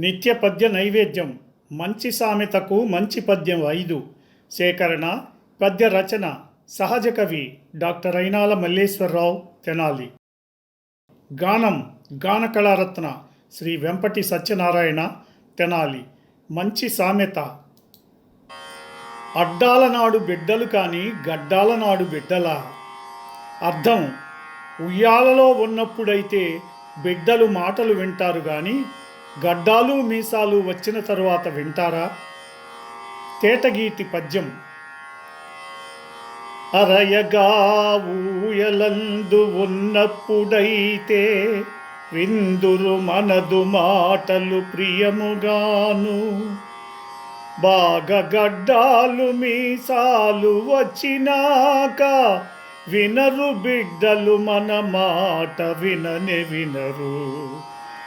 నిత్య పద్య నైవేద్యం. మంచి సామెతకు మంచి పద్యం ఐదు. సేకరణ పద్య రచన సహజ కవి డాక్టర్ అయినాల మల్లేశ్వరరావు తెనాలి. గానం గాన కళారత్న శ్రీ వెంపటి సత్యనారాయణ తెనాలి. మంచి సామెత. అడ్డాల నాడు బిడ్డలు కానీ గడ్డాల నాడు బిడ్డలా? అర్థం. ఉయ్యాలలో ఉన్నప్పుడైతే బిడ్డలు మాటలు వింటారు కానీ గడ్డాలు మీసాలు వచ్చిన తరువాత వింటారా? తేటగీతి పద్యం అరయగా ఊయలందు ఉన్నప్పుడైతే విందురు మనదు మాటలు ప్రియముగాను. బాగా గడ్డాలు మీసాలు వచ్చినాక వినరు బిడ్డలు మన మాట విననే వినరు.